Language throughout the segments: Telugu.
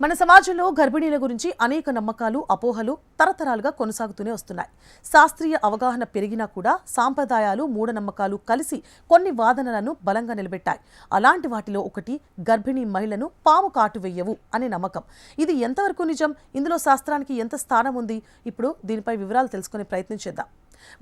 మన సమాజంలో గర్భిణీల గురించి అనేక నమ్మకాలు అపోహలు తరతరాలుగా కొనసాగుతూనే వస్తున్నాయి. శాస్త్రీయ అవగాహన పెరిగినా కూడా సాంప్రదాయాలు మూఢనమ్మకాలు కలిసి కొన్ని వాదనలను బలంగా నిలబెట్టాయి. అలాంటి వాటిలో ఒకటి గర్భిణీ మహిళను పాము కాటు వెయ్యవు అనే నమ్మకం. ఇది ఎంతవరకు నిజం? ఇందులో శాస్త్రానికి ఎంత స్థానం ఉంది? ఇప్పుడు దీనిపై వివరాలు తెలుసుకునే ప్రయత్నం చేద్దాం.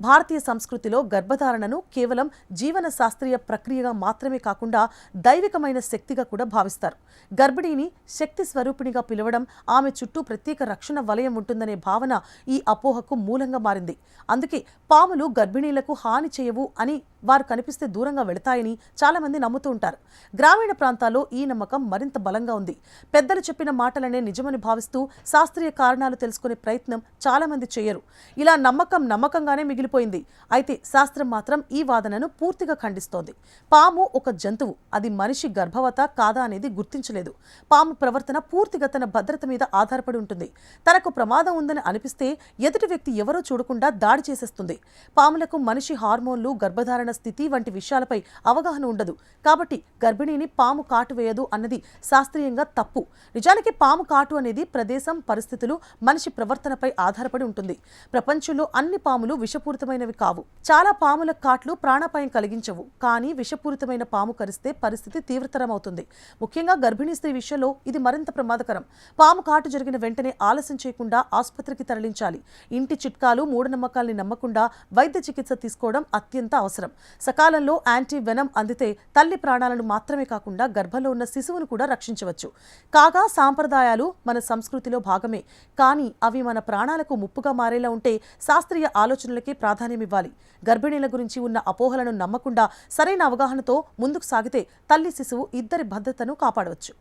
భారతీయ సంస్కృతిలో గర్భధారణను కేవలం జీవన శాస్త్రీయ ప్రక్రియగా మాత్రమే కాకుండా దైవికమైన శక్తిగా కూడా భావిస్తారు. గర్భిణీని శక్తి స్వరూపిణిగా పిలవడం ఆమె చుట్టూ ప్రత్యేక రక్షణ వలయం ఉంటుందనే భావన ఈ అపోహకు మూలంగా మారింది. అందుకే పాములు గర్భిణీలకు హాని చేయవు అని వారు కనిపిస్తే దూరంగా వెళతాయని చాలామంది నమ్ముతూ ఉంటారు. గ్రామీణ ప్రాంతాల్లో ఈ నమ్మకం మరింత బలంగా ఉంది. పెద్దలు చెప్పిన మాటలనే నిజమని భావిస్తూ శాస్త్రీయ కారణాలు తెలుసుకునే ప్రయత్నం చాలామంది చేయరు. ఇలా నమ్మకం నమ్మకంగానే మిగిలిపోయింది. అయితే శాస్త్రం మాత్రం ఈ వాదనను పూర్తిగా ఖండిస్తోంది. పాము ఒక జంతువు. అది మనిషి గర్భవత కాదా అనేది గుర్తించలేదు. పాము ప్రవర్తన పూర్తిగా తన భద్రత మీద ఆధారపడి ఉంటుంది. తనకు ప్రమాదం ఉందని అనిపిస్తే ఎదుటి వ్యక్తి ఎవరో చూడకుండా దాడి చేసేస్తుంది. పాములకు మనిషి హార్మోన్లు గర్భధారణ స్థితి వంటి విషయాలపై అవగాహన ఉండదు. కాబట్టి గర్భిణిని పాము కాటు వేయదు అన్నది శాస్త్రీయంగా తప్పు. నిజానికి పాము కాటు అనేది ప్రదేశం పరిస్థితులు మనిషి ప్రవర్తనపై ఆధారపడి ఉంటుంది. ప్రపంచంలో అన్ని పాములు విషపూరితమైనవి కావు. చాలా పాముల కాట్లు ప్రాణాపాయం కలిగించవు. కానీ విషపూరితమైన పాము కరిస్తే పరిస్థితి తీవ్రతరం అవుతుంది ముఖ్యంగా గర్భిణీ స్త్రీ విషయంలో ఇది మరింత ప్రమాదకరం. పాము కాటు జరిగిన వెంటనే ఆలస్యం చేయకుండా ఆసుపత్రికి తరలించాలి. ఇంటి చిట్కాలు మూఢనమ్మకాల్ని నమ్మకుండా వైద్య చికిత్స తీసుకోవడం అత్యంత అవసరం. సకాలంలో యాంటీ వెనం అందితే తల్లి ప్రాణాలను మాత్రమే కాకుండా గర్భంలో ఉన్న శిశువును కూడా రక్షించవచ్చు. కాగా సాంప్రదాయాలు మన సంస్కృతిలో భాగమే. కానీ అవి మన ప్రాణాలకు ముప్పుగా మారేలా ఉంటే శాస్త్రీయ ఆలోచనలకే ప్రాధాన్యమివ్వాలి గర్భిణీల గురించి ఉన్న అపోహలను నమ్మకుండా సరైన అవగాహనతో ముందుకు సాగితే తల్లి శిశువు ఇద్దరి భద్రతను కాపాడవచ్చు.